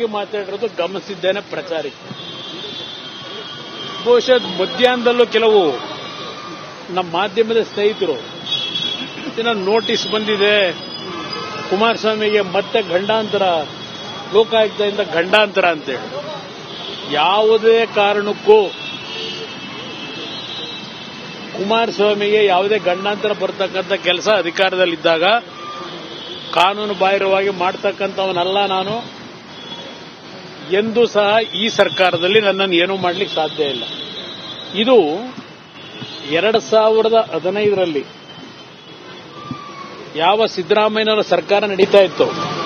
ಮಾತಾಡಿರೋದು ಗಮನಿಸಿದ್ದೇನೆ ಪ್ರಚಾರಕ್ಕೆ ಬಹುಶಃ ಮಧ್ಯಾಹ್ನದಲ್ಲೂ ಕೆಲವು ನಮ್ಮ ಮಾಧ್ಯಮದ ಸ್ನೇಹಿತರು ಏನೋ ನೋಟಿಸ್ ಬಂದಿದೆ. ಕುಮಾರಸ್ವಾಮಿಗೆ ಮತ್ತೆ ಗಂಡಾಂತರ ಲೋಕಾಯುಕ್ತದಿಂದ ಗಂಡಾಂತರ ಅಂತೇಳಿ. ಯಾವುದೇ ಕಾರಣಕ್ಕೂ ಕುಮಾರಸ್ವಾಮಿಗೆ ಯಾವುದೇ ಗಂಡಾಂತರ ಬರತಕ್ಕಂಥ ಕೆಲಸ ಅಧಿಕಾರದಲ್ಲಿದ್ದಾಗ ಕಾನೂನು ಬಾಹಿರವಾಗಿ ಮಾಡ್ತಕ್ಕಂಥವನಲ್ಲ ನಾನು. ಎಂದೂ ಸಹ ಈ ಸರ್ಕಾರದಲ್ಲಿ ನನ್ನನ್ನು ಏನೂ ಮಾಡಲಿಕ್ಕೆ ಸಾಧ್ಯ ಇಲ್ಲ. ಇದು ಎರಡು ಸಾವಿರದ ಹದಿನೈದರಲ್ಲಿ ಯಾವ ಸಿದ್ದರಾಮಯ್ಯನವರ ಸರ್ಕಾರ ನಡೀತಾ ಇತ್ತು?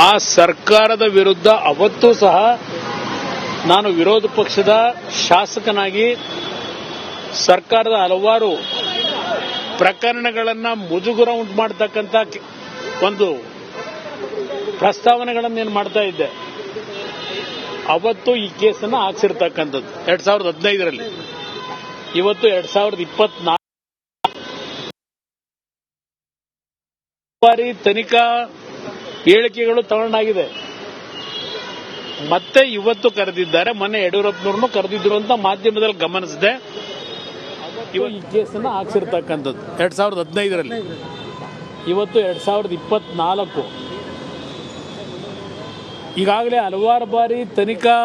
ಆ ಸರ್ಕಾರದ ವಿರುದ್ಧ ಅವತ್ತೂ ಸಹ ನಾನು ವಿರೋಧ ಪಕ್ಷದ ಶಾಸಕನಾಗಿ ಸರ್ಕಾರದ ಹಲವಾರು ಪ್ರಕರಣಗಳನ್ನು ಮುಜುಗುರ ಉಂಟು ಮಾಡತಕ್ಕಂಥ ಒಂದು ಪ್ರಸ್ತಾವನೆಗಳನ್ನು ಏನು ಮಾಡ್ತಾ ಇದ್ದೆ. ಅವತ್ತು ಈ ಕೇಸನ್ನ ಹಾಕ್ಸಿರ್ತಕ್ಕಂಥದ್ದು. ಎರಡ್ ಸಾವಿರದ ಹದಿನೈದರಲ್ಲಿ. ಇವತ್ತು ಎರಡ್ ಸಾವಿರದ ಇಪ್ಪತ್ನಾಲ್ಕು ಬಾರಿ ತನಿಖಾ ಹೇಳಿಕೆಗಳು ತಗೊಂಡಾಗಿದೆ. ಮತ್ತೆ ಇವತ್ತು ಕರೆದಿದ್ದಾರೆ. ಮೊನ್ನೆ ಯಡಿಯೂರಪ್ಪನವ್ರನ್ನು ಕರೆದಿದ್ರು ಅಂತ ಮಾಧ್ಯಮದಲ್ಲಿ ಗಮನಿಸಿದೆ. ಈ ಕೇಸನ್ನ ಹಾಕ್ಸಿರ್ತಕ್ಕಂಥದ್ದು. ಎರಡ್ ಸಾವಿರದ ಹದಿನೈದರಲ್ಲಿ. ಇವತ್ತು ಎರಡ್ ಸಾವಿರದ ಇಪ್ಪತ್ನಾಲ್ಕು. ಈಗಾಗಲೇ ಹಲವಾರು ಬಾರಿ ತನಿಖಾ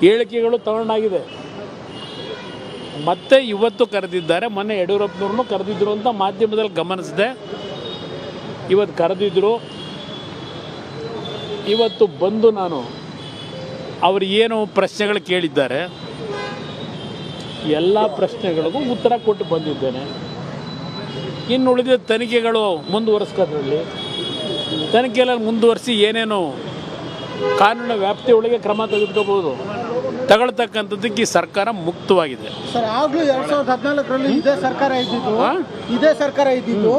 ಹೇಳಿಕೆಗಳು ತಗೊಂಡಾಗಿದೆ. ಮತ್ತೆ ಇವತ್ತು ಕರೆದಿದ್ದಾರೆ, ಮೊನ್ನೆ ಯಡಿಯೂರಪ್ಪನವ್ರನ್ನು ಕರೆದಿದ್ರು ಅಂತ ಮಾಧ್ಯಮದಲ್ಲಿ ಗಮನಿಸಿದೆ. ಇವತ್ತು ಕರೆದಿದ್ರು. ಇವತ್ತು ಬಂದು ನಾನು ಅವರು ಏನು ಪ್ರಶ್ನೆಗಳು ಕೇಳಿದ್ದಾರೆ, ಎಲ್ಲ ಪ್ರಶ್ನೆಗಳಿಗೂ ಉತ್ತರ ಕೊಟ್ಟು ಬಂದಿದ್ದೇನೆ. ಇನ್ನು ಉಳಿದ ತನಿಖೆಗಳು ಮುಂದುವರಿಸ್ಕೋದ್ರಲ್ಲಿ, ತನಿಖೆಯಲ್ಲಿ ಮುಂದುವರಿಸಿ ಏನೇನು ಕಾನೂನಿನ ವ್ಯಾಪ್ತಿಯೊಳಗೆ ಕ್ರಮ ತೆಗೆದುಕೋಬಹುದು. ತಗೊಳ್ತಕ್ಕಂಥದ್ದಕ್ಕೆ ಈ ಸರ್ಕಾರ ಮುಕ್ತವಾಗಿದೆ. ಸರ್ ಆಗಲೂ ಎರಡ್ ಸಾವಿರದ ಹದಿನಾಲ್ಕರಲ್ಲಿ ಇದೇ ಸರ್ಕಾರ ಇದ್ದಿತ್ತು? ಇದೇ ಸರ್ಕಾರ ಇದ್ದಿತ್ತು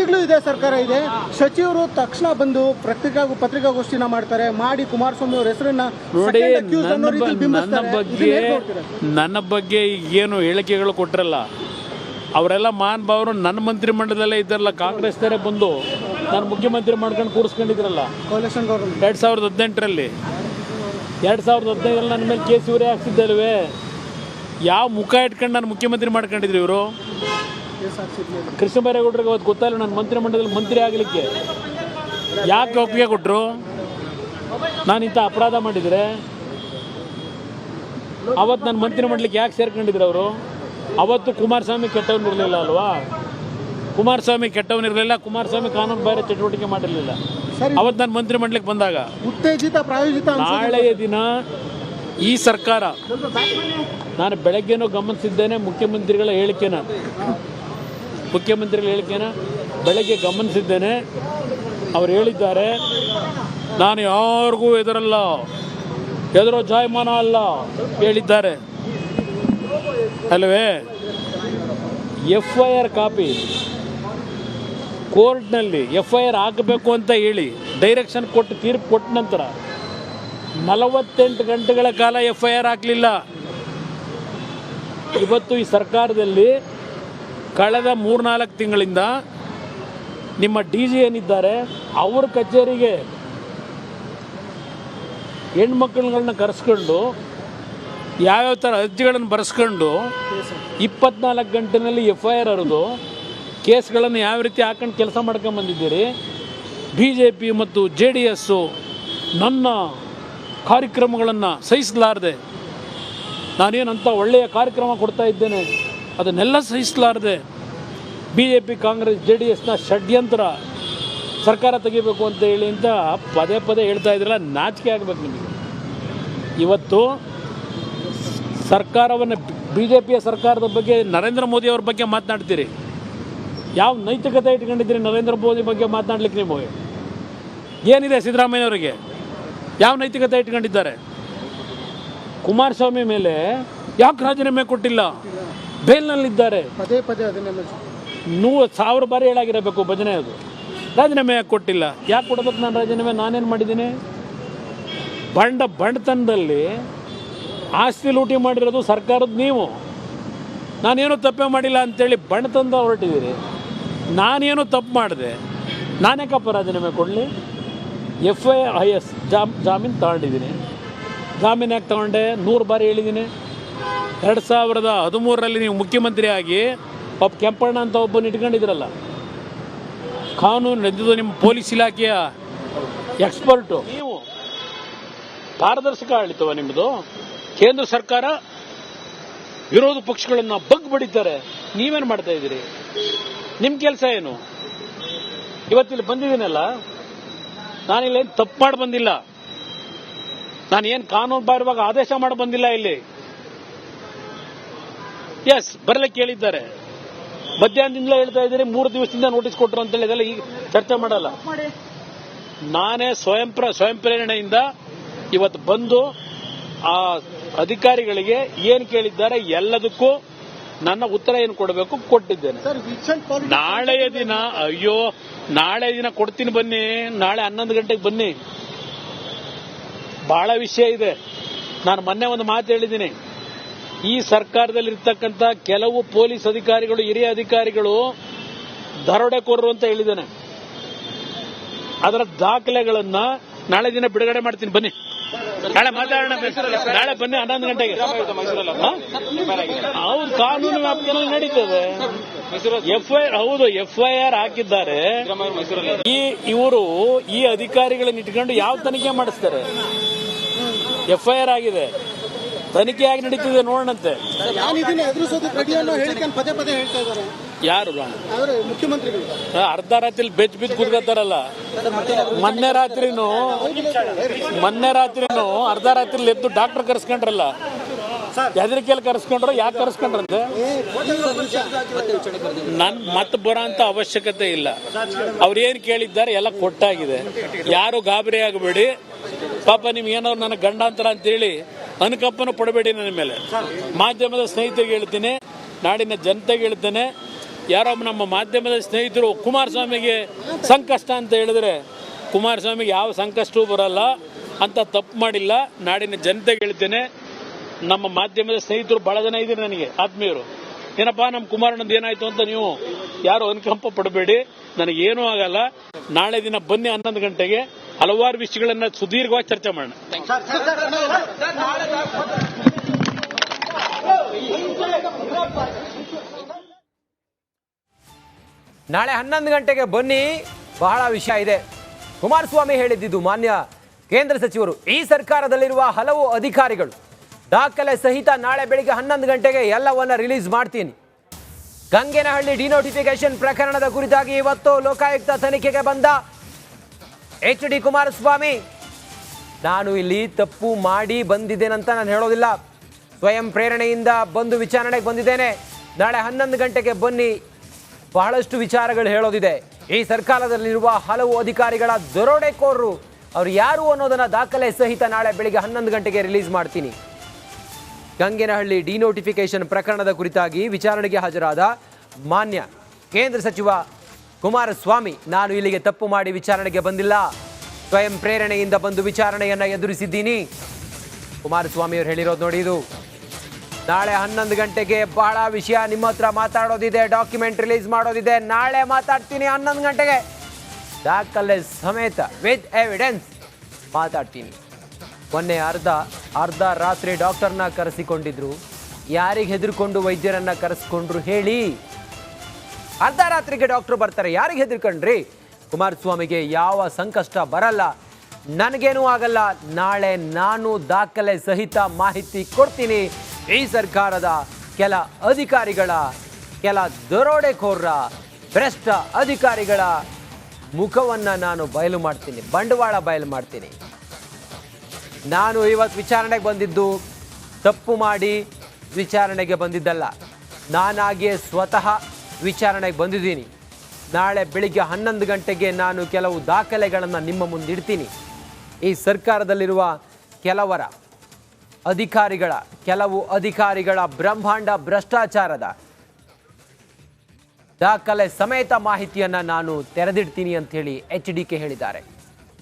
ಈಗಲೂ ಇದೇ ಸರ್ಕಾರ ಇದೆ. ಸಚಿವರು ತಕ್ಷಣ ಬಂದು ಪತ್ರಿಕಾ ಪತ್ರಿಕಾಗೋಷ್ಠಿನ ಮಾಡ್ತಾರೆ ಮಾಡಿ ಕುಮಾರಸ್ವಾಮಿ ಅವ್ರ ಹೆಸರನ್ನ ನೋಡಿ ನನ್ನ ಬ- ನನ್ನ ಬಗ್ಗೆ ನನ್ನ ಬಗ್ಗೆ ಏನು ಹೇಳಿಕೆಗಳು ಕೊಟ್ರಲ್ಲ. ಅವರೆಲ್ಲ ಮಾನ್ ಭಾವರು ನನ್ನ ಮಂತ್ರಿಮಂಡಲದಲ್ಲೇ ಇದ್ದಾರಲ್ಲ ಕಾಂಗ್ರೆಸ್ನವರೇ ಬಂದು. ನಾನು ಮುಖ್ಯಮಂತ್ರಿ ಮಾಡ್ಕೊಂಡು ಕೂರಿಸ್ಕೊಂಡಿದ್ರಲ್ಲ government. ಎರಡ್ ಸಾವಿರದ ಹದಿನೆಂಟರಲ್ಲಿ. ಎರಡ್ ಸಾವಿರದ ಹದಿನೈದರಲ್ಲಿ ನನ್ನ ಮೇಲೆ ಕೇಸ್ ಇವರೇ ಹಾಕ್ಸಿದ್ದಲ್ವೇ? ಯಾವ ಮುಖ ಇಟ್ಕೊಂಡು ನಾನು ಮುಖ್ಯಮಂತ್ರಿ ಮಾಡ್ಕೊಂಡಿದ್ರು ಇವರು. ಕೃಷ್ಣ ಬೈರೇಗೌಡರಿಗೆ ಅವತ್ತು ಗೊತ್ತಾಯಿಲ್ಲ ನಾನು ಮಂತ್ರಿಮಂಡಲದಲ್ಲಿ ಮಂತ್ರಿ ಆಗಲಿಕ್ಕೆ. ಯಾಕೆ ಒಪ್ಪಿಗೆ ಕೊಟ್ಟರು ನಾನು ಇಂಥ ಅಪರಾಧ ಮಾಡಿದರೆ? ಅವತ್ತು ನನ್ನ ಮಂತ್ರಿಮಂಡಲಕ್ಕೆ ಯಾಕೆ ಸೇರ್ಕೊಂಡಿದ್ರು ಅವರು? ಅವತ್ತು ಕುಮಾರಸ್ವಾಮಿ ಇರಲಿಲ್ಲ ಅಲ್ವಾ? ಕುಮಾರಸ್ವಾಮಿ ಕೆಟ್ಟವನಿರಲಿಲ್ಲ ಕುಮಾರಸ್ವಾಮಿ ಕಾನೂನು ಬಾಹಿರ ಚಟುವಟಿಕೆ ಮಾಡಿರಲಿಲ್ಲ. ಅವತ್ತು ನಾನು ಮಂತ್ರಿ ಮಂತ್ರಿಮಂಡಲಕ್ಕೆ ಬಂದಾಗ ಉತ್ತೇಜಿತ ಪ್ರಾಯೋಜಿತ ನಾಳೆಯ ದಿನ ಈ ಸರ್ಕಾರ ನಾನು ಬೆಳಗ್ಗೆನೂ ಗಮನಿಸಿದ್ದೇನೆ ಮುಖ್ಯಮಂತ್ರಿಗಳ ಹೇಳಿಕೆನ. ಮುಖ್ಯಮಂತ್ರಿಗಳ ಹೇಳಿಕೆನ ಬೆಳಗ್ಗೆ ಗಮನಿಸಿದ್ದೇನೆ. ಅವರು ಹೇಳಿದ್ದಾರೆ ನಾನು ಯಾರಿಗೂ ಎದುರಲ್ಲ ಎದುರೋ ಜಾಯಮಾನ ಅಲ್ಲ ಹೇಳಿದ್ದಾರೆ. ಅಲ್ವೇ? F I R copy. ಕೋರ್ಟ್ನಲ್ಲಿ ಎಫ್ ಐ ಆರ್ ಹಾಕಬೇಕು ಅಂತ ಹೇಳಿ ಡೈರೆಕ್ಷನ್ ಕೊಟ್ಟು ತೀರ್ಪು ಕೊಟ್ಟ ನಂತರ ನಲವತ್ತೆಂಟು ಗಂಟೆಗಳ ಕಾಲ ಎಫ್ ಐ ಆರ್ ಹಾಕಲಿಲ್ಲ ಇವತ್ತು ಈ ಸರ್ಕಾರದಲ್ಲಿ ಕಳೆದ ಮೂರ್ನಾಲ್ಕು ತಿಂಗಳಿಂದ ನಿಮ್ಮ ಡಿ ಜಿ ಏನಿದ್ದಾರೆ, ಅವ್ರ ಕಚೇರಿಗೆ ಹೆಣ್ಮಕ್ಳುಗಳನ್ನ ಕರೆಸ್ಕೊಂಡು ಯಾವ್ಯಾವ ಥರ ಅರ್ಜಿಗಳನ್ನು ಬರೆಸ್ಕೊಂಡು ಇಪ್ಪತ್ನಾಲ್ಕು ಗಂಟೆನಲ್ಲಿ ಎಫ್ ಐ ಆರ್ ಹರಿದು ಕೇಸ್ಗಳನ್ನು ಯಾವ ರೀತಿ ಹಾಕೊಂಡು ಕೆಲಸ ಮಾಡ್ಕೊಂಬಂದಿದ್ದೀರಿ ಬಿ ಜೆ ಪಿ ಮತ್ತು ಜೆ ಡಿ ಎಸ್ಸು ನನ್ನ ಕಾರ್ಯಕ್ರಮಗಳನ್ನು ಸಹಿಸಲಾರದೆ ನಾನೇನಂತ ಒಳ್ಳೆಯ ಕಾರ್ಯಕ್ರಮ ಕೊಡ್ತಾ ಇದ್ದೇನೆ, ಅದನ್ನೆಲ್ಲ ಸಹಿಸಲಾರದೆ B J P Congress J D ಎಸ್ನ ಷಡ್ಯಂತ್ರ ಸರ್ಕಾರ ತೆಗಿಬೇಕು ಅಂತ ಹೇಳಿ ಅಂತ ಪದೇ ಪದೇ ಹೇಳ್ತಾ ಇದ್ರಲ್ಲ, ನಾಚಿಕೆ ಆಗಬೇಕು ನಿಮಗೆ. ಇವತ್ತು ಸರ್ಕಾರವನ್ನು ಬಿ ಜೆ ಪಿಯ ಸರ್ಕಾರದ ಬಗ್ಗೆ ನರೇಂದ್ರ ಮೋದಿ ಅವ್ರ ಬಗ್ಗೆ ಮಾತನಾಡ್ತೀರಿ. ಯಾವ ನೈತಿಕತೆ ಇಟ್ಕೊಂಡಿದ್ದೀರಿ? ನರೇಂದ್ರ ಮೋದಿ ಬಗ್ಗೆ ಮಾತನಾಡ್ಲಿಕ್ಕೆ ನಿಮಗೆ ಏನಿದೆ ಸಿದ್ದರಾಮಯ್ಯನವರಿಗೆ? ಯಾವ ನೈತಿಕತೆ ಇಟ್ಕೊಂಡಿದ್ದಾರೆ? ಕುಮಾರಸ್ವಾಮಿ ಮೇಲೆ ಯಾಕೆ ರಾಜೀನಾಮೆ ಕೊಟ್ಟಿಲ್ಲ? ಬೇಲ್ನಲ್ಲಿದ್ದಾರೆ. ಪದೇ ಪದೇ ಅದನ್ನೇ ನೂರು ಸಾವಿರ ಬಾರಿ ಹೇಳಾಗಿರಬೇಕು ಭಜನೆ ಅದು. ರಾಜೀನಾಮೆ ಯಾಕೆ ಕೊಟ್ಟಿಲ್ಲ? ಯಾಕೆ ಕೊಡಬೇಕು ನಾನು ರಾಜೀನಾಮೆ? ನಾನೇನು ಮಾಡಿದ್ದೀನಿ? ಬಂಡ ಬಂಡತನದಲ್ಲಿ ಆಸ್ತಿ ಲೂಟಿ ಮಾಡಿರೋದು ಸರ್ಕಾರದ ನೀವು. ನಾನೇನು ತಪ್ಪೇ ಮಾಡಿಲ್ಲ ಅಂತೇಳಿ ಬಣ್ಣತಂದ ಹೊರಟಿದ್ದೀರಿ. ನಾನೇನು ತಪ್ಪು ಮಾಡಿದೆ? ನಾನ್ಯಾಕಪ್ಪ ರಾಜೀನಾಮೆ ಕೊಡಲಿ? ಎಫ್ ಐ ಐ ಎಸ್ ಜಾಮ್, ಜಾಮೀನು ತಗೊಂಡಿದ್ದೀನಿ. ಜಾಮೀನು ಯಾಕೆ ತಗೊಂಡೆ? ನೂರು ಬಾರಿ ಹೇಳಿದ್ದೀನಿ. ಎರಡು ಸಾವಿರದ ಹದಿಮೂರರಲ್ಲಿ ನೀವು ಮುಖ್ಯಮಂತ್ರಿ ಆಗಿ ಒಬ್ಬ ಕೆಂಪಣ್ಣ ಅಂತ ಒಬ್ಬನ ಇಟ್ಕೊಂಡಿದ್ರಲ್ಲ. ಕಾನೂನು ನಡೆದಿದ್ದು ನಿಮ್ಮ ಪೊಲೀಸ್ ಇಲಾಖೆಯ ಎಕ್ಸ್ಪರ್ಟು. ನೀವು ಪಾರದರ್ಶಕ ಆಳಿತವ ನಿಮ್ಮದು ಕೇಂದ್ರ ಸರ್ಕಾರ ವಿರೋಧ ಪಕ್ಷಗಳನ್ನು ಬಗ್ ಬಡಿತಾರೆ. ನೀವೇನು ಮಾಡ್ತಾ ಇದ್ದೀರಿ? ನಿಮ್ಮ ಕೆಲಸ ಏನು? ಇವತ್ತಿಲ್ಲಿ ಬಂದಿದ್ದೀನಲ್ಲ? ನಾನಿಲ್ಲಿ ಏನು ತಪ್ಪು ಮಾಡಿ ಬಂದಿಲ್ಲ. ನಾನು ಏನು ಕಾನೂನು ಬಾರುವಾಗ ಆದೇಶ ಮಾಡಿ ಬಂದಿಲ್ಲ ಇಲ್ಲಿ. ಎಸ್ ಬರಲಿಕ್ಕೆ ಕೇಳಿದ್ದಾರೆ. ಮಧ್ಯಾಹ್ನದಿಂದಲೇ ಹೇಳ್ತಾ ಇದ್ದೀನಿ ಮೂರು ದಿವಸದಿಂದ ನೋಟಿಸ್ ಕೊಟ್ಟರು ಅಂತ ಇದೆಲ್ಲ ಈಗ ಚರ್ಚೆ ಮಾಡಲ್ಲ. ನಾನೇ ಸ್ವಯಂ ಸ್ವಯಂ ಪ್ರೇರಣೆಯಿಂದ ಇವತ್ತು ಬಂದು ಆ ಅಧಿಕಾರಿಗಳಿಗೆ ಏನು ಕೇಳಿದ್ದಾರೆ ಎಲ್ಲದಕ್ಕೂ ನನ್ನ ಉತ್ತರ ಏನು ಕೊಡಬೇಕು? ಕೊಟ್ಟಿದ್ದೇನೆ. ನಾಳೆಯ ದಿನ ಅಯ್ಯೋ ನಾಳೆ ದಿನ ಕೊಡ್ತೀನಿ ಬನ್ನಿ ನಾಳೆ ಹನ್ನೊಂದು ಗಂಟೆಗೆ ಬನ್ನಿ. ಬಹಳ ವಿಷಯ ಇದೆ. ನಾನು ಮೊನ್ನೆ ಒಂದು ಮಾತು ಹೇಳಿದ್ದೀನಿ. ಈ ಸರ್ಕಾರದಲ್ಲಿ ಇರ್ತಕ್ಕಂಥ ಕೆಲವು ಪೊಲೀಸ್ ಅಧಿಕಾರಿಗಳು ಹಿರಿಯ ಅಧಿಕಾರಿಗಳು ದರೋಡೆಕೋರರು ಅಂತ ಹೇಳಿದ್ದೇನೆ. ಅದರ ದಾಖಲೆಗಳನ್ನ ನಾಳೆ ದಿನ ಬಿಡುಗಡೆ ಮಾಡ್ತೀನಿ. ಬನ್ನಿ. ನಾಳೆ ಮಾತಾಡೋಣ ನಾಳೆ ಬನ್ನಿ ಹನ್ನೊಂದು ಗಂಟೆಗೆ. ಅವ್ರ ಕಾನೂನು ವ್ಯಾಪ್ತಿಯಲ್ಲಿ ನಡೀತದೆ. ಎಫ್ಐಆರ್ ಹೌದು ಎಫ್ಐಆರ್ ಹಾಕಿದ್ದಾರೆ. ಈ ಇವರು ಈ ಅಧಿಕಾರಿಗಳನ್ನ ಇಟ್ಕೊಂಡು ಯಾವ ತನಿಖೆ ಮಾಡಿಸ್ತಾರೆ? ಎಫ್ಐಆರ್ ಆಗಿದೆ. ತನಿಖೆ ಆಗಿ ನಡೀತಿದೆ ನೋಡೋಣಂತೆ. ಯಾರು? ಮುಖ್ಯಮಂತ್ರಿ ಮುಖ್ಯಮಂತ್ರಿಗಳು. ಅರ್ಧ ರಾತ್ರಿ ಬೆಚ್ ಬಿದ್ದು ಕುದ್ಕೋತಾರಲ್ಲ ಮೊನ್ನೆ ರಾತ್ರಿನೂ ಮೊನ್ನೆ ರಾತ್ರಿನೂ ಅರ್ಧ ರಾತ್ರಿ ಎದ್ದು ಡಾಕ್ಟರ್ ಕರೆಸ್ಕೊಂಡ್ರಲ್ಲ. ಹೆದರಿಕೆಯಲ್ಲಿ ಕರೆಸ್ಕೊಂಡ್ರು ಯಾಕೆ ಕರೆಸ್ಕೊಂಡ್ರಂತೆ ನನ್ ಮತ್ತೆ ಬರೋ ಅಂತ ಅವಶ್ಯಕತೆ ಇಲ್ಲ. ಅವ್ರೇನ್ ಕೇಳಿದ್ದಾರೆ ಎಲ್ಲ ಕೊಟ್ಟಾಗಿದೆ. ಯಾರು ಗಾಬರಿ ಆಗಬೇಡಿ. ಪಾಪ ನಿಮ್ಗೆ ಏನಾದ್ರು ನನ್ನ ಗಂಡಾಂತರ ಅಂತೇಳಿ ಅನುಕಂಪನ ಪಡಬೇಡಿ ನನ್ನ ಮೇಲೆ. ಮಾಧ್ಯಮದ ಸ್ನೇಹಿತರಿಗೆ ಹೇಳ್ತೀನಿ ನಾಡಿನ ಜನತೆಗೆ ಹೇಳ್ತೇನೆ. ಯಾರೋ ನಮ್ಮ ಮಾಧ್ಯಮದ ಸ್ನೇಹಿತರು ಕುಮಾರಸ್ವಾಮಿಗೆ ಸಂಕಷ್ಟ ಅಂತ ಹೇಳಿದ್ರೆ, ಕುಮಾರಸ್ವಾಮಿಗೆ ಯಾವ ಸಂಕಷ್ಟವೂ ಬರಲ್ಲ, ಅಂತ ತಪ್ಪು ಮಾಡಿಲ್ಲ. ನಾಡಿನ ಜನತೆಗೆ ಹೇಳ್ತೇನೆ, ನಮ್ಮ ಮಾಧ್ಯಮದ ಸ್ನೇಹಿತರು ಬಹಳ ಜನ ಇದ್ದೀರಿ ನನಗೆ, ಆತ್ಮೀಯರು. ಏನಪ್ಪಾ, ನಮ್ಮ ಕುಮಾರಣ್ಣಂದು ಏನಾಯ್ತು ಅಂತ ನೀವು ಯಾರು ಅನುಕಂಪ ಪಡಬೇಡಿ ನನಗೇನೂ ಆಗಲ್ಲ. ನಾಳೆ ದಿನ ಬನ್ನಿ ಹನ್ನೊಂದು ಗಂಟೆಗೆ, ಹಲವಾರು ವಿಷಯಗಳನ್ನ ಸುದೀರ್ಘವಾಗಿ ಚರ್ಚೆ ಮಾಡೋಣ. ನಾಳೆ ಹನ್ನೊಂದು ಗಂಟೆಗೆ ಬನ್ನಿ. ಬಹಳ ವಿಷಯ ಇದೆ. ಕುಮಾರಸ್ವಾಮಿ ಹೇಳಿದ್ದಿದ್ದು ಮಾನ್ಯ ಕೇಂದ್ರ ಸಚಿವರು, ಈ ಸರ್ಕಾರದಲ್ಲಿರುವ ಹಲವು ಅಧಿಕಾರಿಗಳು ದಾಖಲೆ ಸಹಿತ ನಾಳೆ ಬೆಳಿಗ್ಗೆ ಹನ್ನೊಂದು ಗಂಟೆಗೆ ಎಲ್ಲವನ್ನ ರಿಲೀಸ್ ಮಾಡ್ತೀನಿ. ಗಂಗೇನಹಳ್ಳಿ ಡಿನೋಟಿಫಿಕೇಶನ್ ಪ್ರಕರಣದ ಕುರಿತಾಗಿ ಇವತ್ತು ಲೋಕಾಯುಕ್ತ ತನಿಖೆಗೆ ಬಂದ ಎಚ್ ಡಿ ಕುಮಾರಸ್ವಾಮಿ. ನಾನು ಇಲ್ಲಿ ತಪ್ಪು ಮಾಡಿ ಬಂದಿದ್ದೇನಂತ ನಾನು ಹೇಳೋದಿಲ್ಲ. ಸ್ವಯಂ ಪ್ರೇರಣೆಯಿಂದ ಬಂದು ವಿಚಾರಣೆಗೆ ಬಂದಿದ್ದೇನೆ. ನಾಳೆ ಹನ್ನೊಂದು ಗಂಟೆಗೆ ಬನ್ನಿ. ಬಹಳಷ್ಟು ವಿಚಾರಗಳು ಹೇಳೋದಿದೆ. ಈ ಸರ್ಕಾರದಲ್ಲಿರುವ ಹಲವು ಅಧಿಕಾರಿಗಳ ದರೋಡೆಕೋರರು ಅವರು ಯಾರು ಅನ್ನೋದನ್ನ ದಾಖಲೆ ಸಹಿತ ನಾಳೆ ಬೆಳಿಗ್ಗೆ ಹನ್ನೊಂದು ಗಂಟೆಗೆ ರಿಲೀಸ್ ಮಾಡ್ತೀನಿ. ಗಂಗೇನಹಳ್ಳಿ ಡಿನೋಟಿಫಿಕೇಶನ್ ಪ್ರಕರಣದ ಕುರಿತಾಗಿ ವಿಚಾರಣೆಗೆ ಹಾಜರಾದ ಮಾನ್ಯ ಕೇಂದ್ರ ಸಚಿವ ಕುಮಾರಸ್ವಾಮಿ, ನಾನು ಇಲ್ಲಿಗೆ ತಪ್ಪು ಮಾಡಿ ವಿಚಾರಣೆಗೆ ಬಂದಿಲ್ಲ. ಸ್ವಯಂ ಪ್ರೇರಣೆಯಿಂದ ಬಂದು ವಿಚಾರಣೆಯನ್ನು ಎದುರಿಸಿದ್ದೀನಿ. ಕುಮಾರಸ್ವಾಮಿ ಅವರು ಹೇಳಿರೋದು ನೋಡಿ ಇದು. ನಾಳೆ ಹನ್ನೊಂದು ಗಂಟೆಗೆ ಬಹಳ ವಿಷಯ. ನಿಮ್ಮ ಹತ್ರ ಮಾತಾಡೋದಿದೆ ಡಾಕ್ಯುಮೆಂಟ್ ರಿಲೀಸ್ ಮಾಡೋದಿದೆ. ನಾಳೆ ಮಾತಾಡ್ತೀನಿ ಹನ್ನೊಂದು ಗಂಟೆಗೆ. ದಾಖಲೆ ಸಮೇತ ವಿತ್ ಎವಿಡೆನ್ಸ್ ಮಾತಾಡ್ತೀನಿ. ಮೊನ್ನೆ ಅರ್ಧ ಅರ್ಧ ರಾತ್ರಿ ಡಾಕ್ಟರ್ನ ಕರೆಸಿಕೊಂಡಿದ್ರು. ಯಾರಿಗೆ ಹೆದರ್ಕೊಂಡು ವೈದ್ಯರನ್ನ ಕರೆಸ್ಕೊಂಡ್ರು ಹೇಳಿ. ಅರ್ಧ ರಾತ್ರಿಗೆ ಡಾಕ್ಟರ್ ಬರ್ತಾರೆ. ಯಾರಿಗೆ ಹೆದರ್ಕೊಂಡ್ರಿ? ಕುಮಾರಸ್ವಾಮಿಗೆ ಯಾವ ಸಂಕಷ್ಟ ಬರಲ್ಲ. ನನಗೇನೂ ಆಗಲ್ಲ. ನಾಳೆ ನಾನು ದಾಖಲೆ ಸಹಿತ ಮಾಹಿತಿ ಕೊಡ್ತೀನಿ. ಈ ಸರ್ಕಾರದ ಕೆಲ ಅಧಿಕಾರಿಗಳ, ಕೆಲ ದರೋಡೆಕೋರರ, ಭ್ರಷ್ಟ ಅಧಿಕಾರಿಗಳ ಮುಖವನ್ನು ನಾನು ಬಯಲು ಮಾಡ್ತೀನಿ. ಬಂಡವಾಳ ಬಯಲು ಮಾಡ್ತೀನಿ. ನಾನು ಇವತ್ತು ವಿಚಾರಣೆಗೆ ಬಂದಿದ್ದು ತಪ್ಪು ಮಾಡಿ ವಿಚಾರಣೆಗೆ ಬಂದಿದ್ದಲ್ಲ. ನಾನಾಗಿಯೇ ಸ್ವತಃ ವಿಚಾರಣೆಗೆ ಬಂದಿದ್ದೀನಿ. ನಾಳೆ ಬೆಳಿಗ್ಗೆ ಹನ್ನೊಂದು ಗಂಟೆಗೆ ನಾನು ಕೆಲವು ದಾಖಲೆಗಳನ್ನು ನಿಮ್ಮ ಮುಂದಿಡ್ತೀನಿ. ಈ ಸರ್ಕಾರದಲ್ಲಿರುವ ಕೆಲವರ ಅಧಿಕಾರಿಗಳ, ಕೆಲವು ಅಧಿಕಾರಿಗಳ ಬ್ರಹ್ಮಾಂಡ ಭ್ರಷ್ಟಾಚಾರದ ದಾಖಲೆ ಸಮೇತ ಮಾಹಿತಿಯನ್ನು ನಾನು ತೆರೆದಿಡ್ತೀನಿ ಅಂತ ಹೇಳಿ ಎಚ್ ಡಿ ಕೆ ಹೇಳಿದ್ದಾರೆ.